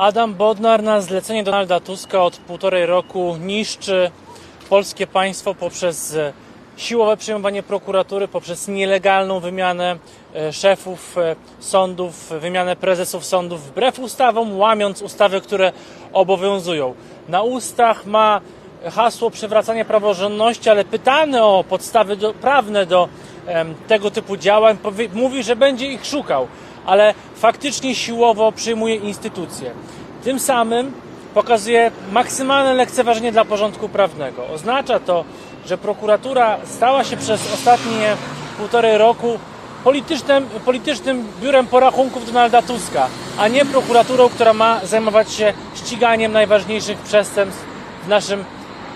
Adam Bodnar na zlecenie Donalda Tuska od półtorej roku niszczy polskie państwo poprzez e, siłowe przejmowanie prokuratury, poprzez nielegalną wymianę e, szefów e, sądów, wymianę prezesów sądów wbrew ustawom, łamiąc ustawy, które obowiązują. Na ustach ma hasło przywracania praworządności, ale pytany o podstawy do, prawne do tego typu działań mówi, że będzie ich szukał, ale faktycznie siłowo przyjmuje instytucje. Tym samym pokazuje maksymalne lekceważenie dla porządku prawnego. Oznacza to, że prokuratura stała się przez ostatnie półtorej roku politycznym, politycznym biurem porachunków Donalda Tuska, a nie prokuraturą, która ma zajmować się ściganiem najważniejszych przestępstw w naszym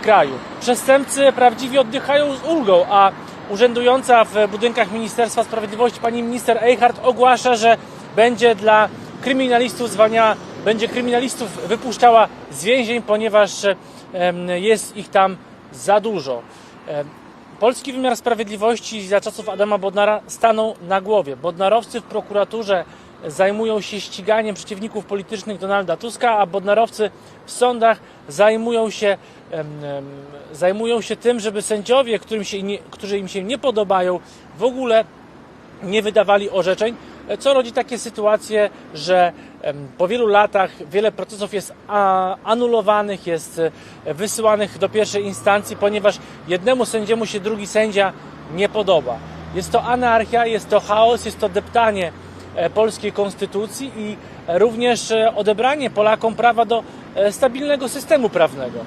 kraju. Przestępcy prawdziwie oddychają z ulgą, a urzędująca w budynkach Ministerstwa Sprawiedliwości pani minister Eichhardt ogłasza, że będzie dla kryminalistów zwalniała, będzie kryminalistów wypuszczała z więzień, ponieważ jest ich tam za dużo. Polski wymiar sprawiedliwości za czasów Adama Bodnara stanął na głowie. Bodnarowcy w prokuraturze zajmują się ściganiem przeciwników politycznych Donalda Tuska, a bodnarowcy w sądach zajmują się, zajmują się tym, żeby sędziowie, którym się nie, którzy im się nie podobają, w ogóle nie wydawali orzeczeń, co rodzi takie sytuacje, że po wielu latach wiele procesów jest anulowanych, jest e, wysyłanych do pierwszej instancji, ponieważ jednemu sędziemu się drugi sędzia nie podoba. Jest to anarchia, jest to chaos, jest to deptanie polskiej konstytucji i e, również e, odebranie Polakom prawa do e, stabilnego systemu prawnego.